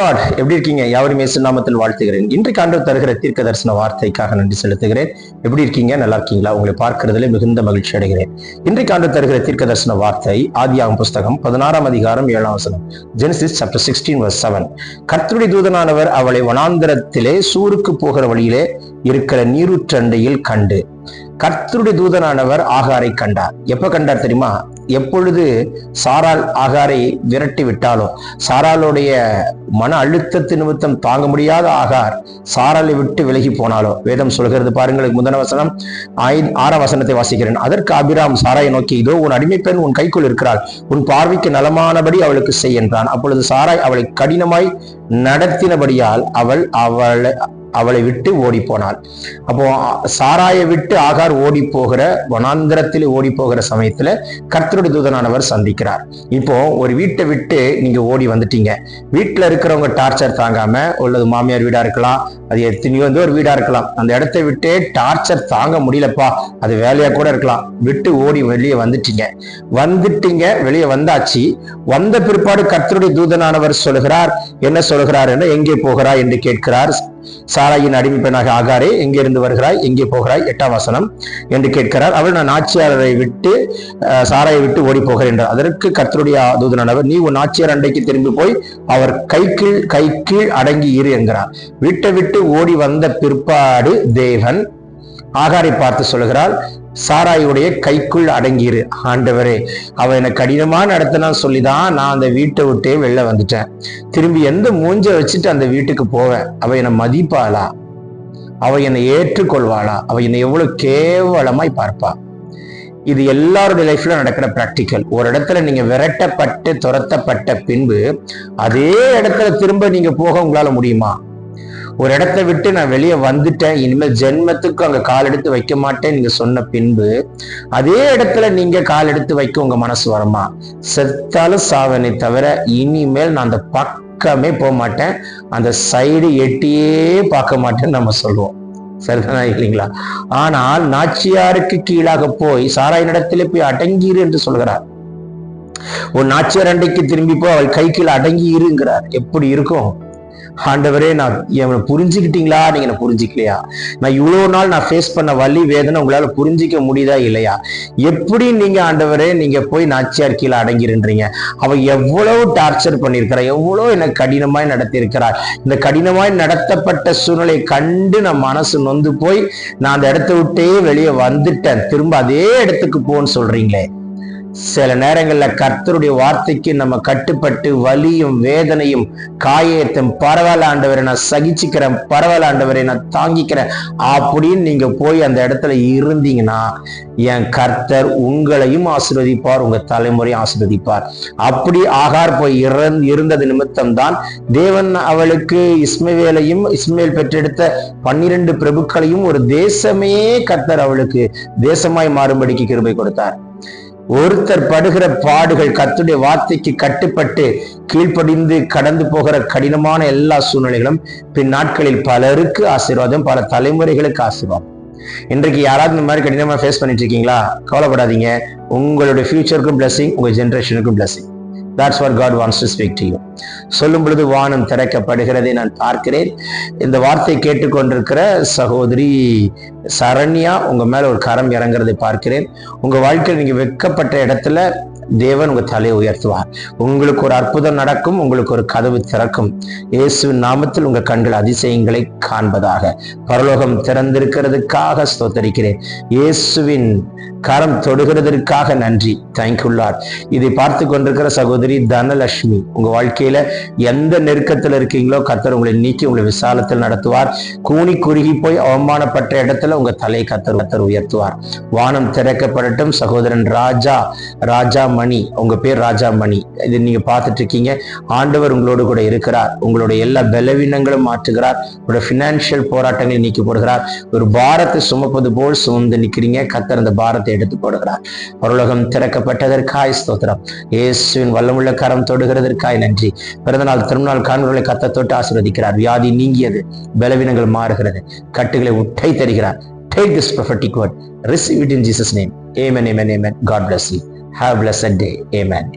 Lord எப்படி இருக்கீங்க? யாவரும் இயேசு நாமத்தில் வாழ்த்துகிறேன். இன்றைக்கு ஆண்டு தருகிற தீர்க்க தரிசன வார்த்தைக்காக நன்றி செலுத்துகிறேன். எப்படி இருக்கீங்க? நல்லா இருக்கீங்களா? உங்களை பார்க்கறதுல மிகுந்த மகிழ்ச்சி அடைகிறேன். இன்றைக்கு ஆண்டு தருகிற தீர்க்க தரிசன வார்த்தை ஆதியாகும் புஸ்தகம் பதினாறாம் அதிகாரம் ஏழாம் வசனம் Genesis chapter sixteen verse seven கர்த்தருடைய தூதனானவர் அவளை வனாந்திரத்திலே சூருக்கு போகிற வழியிலே இருக்கிற நீருற்றண்டையில் கண்டு. கர்த்தருடைய தூதனானவர் ஆகாரை கண்டார். எப்ப கண்டார் தெரியுமா? எப்பொழுது சாரால் ஆகாரை விரட்டி விட்டாலோ சாராளுடைய மன அழுத்தத்து நிமித்தம் தாங்க முடியாத ஆகார் சாராலை விட்டு விலகி போனாலோ வேதம் சொல்கிறது பாருங்கள் முதன வசனம் ஐ- ஆறாம் வசனத்தை வாசிக்கிறேன். அதற்கு அபிராம் சாராயை நோக்கி இதோ உன் அடிமை பெண் உன் கைக்குள் இருக்கிறாள். உன் பார்வைக்கு நலமானபடி அவளுக்கு செய் என்றான். அப்பொழுது சாராய் அவளை கடினமாய் நடத்தினபடியால் அவள் அவளை அவளை விட்டு ஓடி போனாள் அப்போ சாராயை விட்டு ஆகார் ஓடி போகிற வனாந்திரத்தில் ஓடி போகிற சமயத்துல கர்த்தருடைய தூதனானவர் சந்திக்கிறார். இப்போ ஒரு வீட்டை விட்டு நீங்க ஓடி வந்துட்டீங்க. வீட்டுல இருக்கிறவங்க டார்ச்சர் தாங்காம உள்ளது மாமியார் வீடா இருக்கலாம் அது எத்தனையோ வந்து ஒரு வீடா இருக்கலாம். அந்த இடத்தை விட்டு டார்ச்சர் தாங்க முடியலப்பா அது வேலையா கூட இருக்கலாம். விட்டு ஓடி வெளியே வந்துட்டீங்க. வந்துட்டீங்க வெளியே வந்தாச்சு. வந்த பிற்பாடு கர்த்தருடைய தூதனானவர் சொல்கிறார் என்ன சொல்கிறார் என்ன எங்கே போகிறார் என்று கேட்கிறார் சாராயின் அடிமை பெண்ணாக ஆகாரே எங்கிருந்து வருகிறாய்? எங்கே போகிறாய்? எட்டாம் வசனம். என்று கேட்கிறார். அவள் நான் ஆட்சியாளரை விட்டு சாராயை விட்டு ஓடி போகிறேன் என்றார். அதற்கு கர்த்தருடைய தூதனானவர் நீ உன் ஆட்சியார் அண்டைக்கு திரும்பி போய் அவர் கை கீழ் கை கீழ் அடங்கி இரு என்கிறார். விட்டு விட்டு ஓடி வந்த பிற்பாடு தேவன் ஆகாரை பார்த்து சொல்கிறார் சாராயுடைய கைக்குள் அடங்கியிரு. ஆண்டவரே அவ என்னை கடினமா நடத்தினா சொல்லிதான் நான் அந்த வீட்டை விட்டே வெளில வந்துட்டேன். திரும்பி எந்த மூஞ்ச வச்சுட்டு அந்த வீட்டுக்கு போவேன்? அவ என்னை மதிப்பாளா? அவ என்னை ஏற்றுக்கொள்வாளா? அவ என்னை எவ்வளவு கேவலமாய் பார்ப்பா? இது எல்லாருடைய லைஃப்ல நடக்கிற ப்ராக்டிக்கல் ஒரு இடத்துல நீங்க விரட்டப்பட்டு துரத்தப்பட்ட பின்பு அதே இடத்துல திரும்ப நீங்க போக உங்களால முடியுமா? ஒரு இடத்த விட்டு நான் வெளியே வந்துட்டேன் இனிமேல் ஜென்மத்துக்கு அங்க கால் எடுத்து வைக்க மாட்டேன் நீங்க சொன்ன பின்பு அதே இடத்துல நீங்க கால் எடுத்து வைக்க உங்க மனசு வருமா? செத்தாலும் சாவனை தவிர இனிமேல் நான் அந்த பக்கமே போக மாட்டேன் அந்த சைடு எட்டியே பார்க்க மாட்டேன்னு நம்ம சொல்லுவோம். சரிதானா இல்லைங்களா? ஆனால் நாச்சியாருக்கு கீழாக போய் சாராயினிடத்திலே போய் அடங்கிரு என்று சொல்கிறார். உன் நாச்சியார் அண்டைக்கு திரும்பி போய் அவள் கை கீழே அடங்கி இருங்கிறார் எப்படி இருக்கும்? ஆண்டவரே நான் என்னை புரிஞ்சுக்கிட்டீங்களா? நீங்க என்ன புரிஞ்சுக்கலையா? நான் இவ்வளவு நாள் நான் ஃபேஸ் பண்ண வலி வேதனை உங்களால புரிஞ்சிக்க முடியுதா இல்லையா? எப்படி நீங்க ஆண்டவரே நீங்க போய் நாச்சியார் கீழே அடங்கிருன்றீங்க அவ எவ்வளவு டார்ச்சர் பண்ணியிருக்கிறா எவ்வளவு என்னை கடினமாய் நடத்தியிருக்கிறார் இந்த கடினமாய் நடத்தப்பட்ட சூழ்நிலையை கண்டு நான் மனசு நொந்து போய் நான் அந்த இடத்த விட்டே வெளியே வந்துட்டேன். திரும்ப அதே இடத்துக்கு போன்னு சொல்றீங்களே. சில நேரங்கள்ல கர்த்தருடைய வார்த்தைக்கு நம்ம கட்டுப்பட்டு வலியும் வேதனையும் காயத்தும் பரவாயில்ல ஆண்டவரை நான் சகிச்சுக்கிறேன் பரவாயில்ல ஆண்டவரை நான் தாங்கிக்கிறேன் அப்படின்னு நீங்க போய் அந்த இடத்துல இருந்தீங்கன்னா என் கர்த்தர் உங்களையும் ஆசீர்வதிப்பார் உங்க தலைமுறையும் ஆசிர்வதிப்பார். அப்படி ஆகார் போய் இறந் இருந்தது நிமித்தம் தான் தேவன் அவளுக்கு இஸ்மவேலையும் இஸ்மேல் பெற்றெடுத்த பன்னிரண்டு பிரபுக்களையும் ஒரு தேசமே கர்த்தர் அவளுக்கு தேசமாய் மாறும்படிக்கு கிருபை கொடுத்தார். ஒருத்தர் படுகிற பாடுகள் கத்துடைய வார்த்தைக்கு கட்டுப்பட்டு கீழ்ப்படிந்து கடந்து போகிற கடினமான எல்லா சூழ்நிலைகளும் பின் நாட்களில் பலருக்கு ஆசீர்வாதம் பல தலைமுறைகளுக்கு ஆசீர்வாதம். இன்றைக்கு யாராவது இந்த மாதிரி கடினமா ஃபேஸ் பண்ணிட்டு இருக்கீங்களா? கவலைப்படாதீங்க. உங்களுடைய ஃபியூச்சருக்கும் பிளஸிங் உங்க ஜென்ரேஷனுக்கும் blessing that's what God wants to speak to you சொல்லும் பொழுது வானம் திறக்கப்படுகிறதை நான் பார்க்கிறேன். இந்த வார்த்தை கேட்டுக்கொண்டிருக்கிற சகோதரி சரண்யா உங்க மேல ஒரு கரம் இறங்குறதை பார்க்கிறேன். உங்க வாழ்க்கையில் நீங்க வெட்கப்பட்ட இடத்துல தேவன் உங்க தலையை உயர்த்துவார். உங்களுக்கு ஒரு அற்புதம் நடக்கும் உங்களுக்கு ஒரு கதவு திறக்கும். இயேசுவின் நாமத்தில் உங்க கண்கள் அதிசயங்களை காண்பதாக. பரலோகம் திறந்திருக்கிறதுக்காக ஸ்தோத்தரிக்கிறேன். இயேசுவின் கரம் தொடுகிறதற்காக நன்றி. தேங்க்யூல்லார் இதை பார்த்து கொண்டிருக்கிற சகோதரி தனலட்சுமி உங்க வாழ்க்கையில எந்த நெருக்கத்துல இருக்கீங்களோ கத்தர் உங்களை நீக்கி உங்களை விசாலத்தில் நடத்துவார். கூனி குறுகி போய் அவமானப்பட்ட இடத்துல உங்க தலை கத்தர் கத்தர் உயர்த்துவார். வானம் திறக்கப்படட்டும் சகோதரன் ராஜா ராஜா மணி. உங்க பேர் ராஜா மணி. இது நீங்க பார்த்துட்டு இருக்கீங்க. ஆண்டவர் உங்களோடு கூட இருக்கிறார். உங்களுடைய எல்லா பலவீனங்களும் மாற்றுகிறார். உங்களோட பினான்சியல் போராட்டங்களை நீக்கி போடுகிறார். ஒரு பாரத்தை சுமப்பது போல் சுமந்து நிக்கிறீங்க கத்தர் அந்த பாரத்தை எடுத்து போடுகிறார். பரலோகம் திறக்கப்பட்டதற்காய் ஸ்தோத்திரம். இயேசுவின் வல்லமுள்ள கரம் தொடுகிறதற்காய் நன்றி. பிறந்தநாள் திருநாள் காண்பவர்களை கத்த தொட்டு ஆசீர்வதிக்கிறார். வியாதி நீங்கியது. பலவீனங்கள் மாறுகிறது. கட்டுகளை உட்டை தருகிறார். Take this prophetic word, receive it in Jesus' name. Amen, amen, amen. God bless you. Have a blessed day. Amen.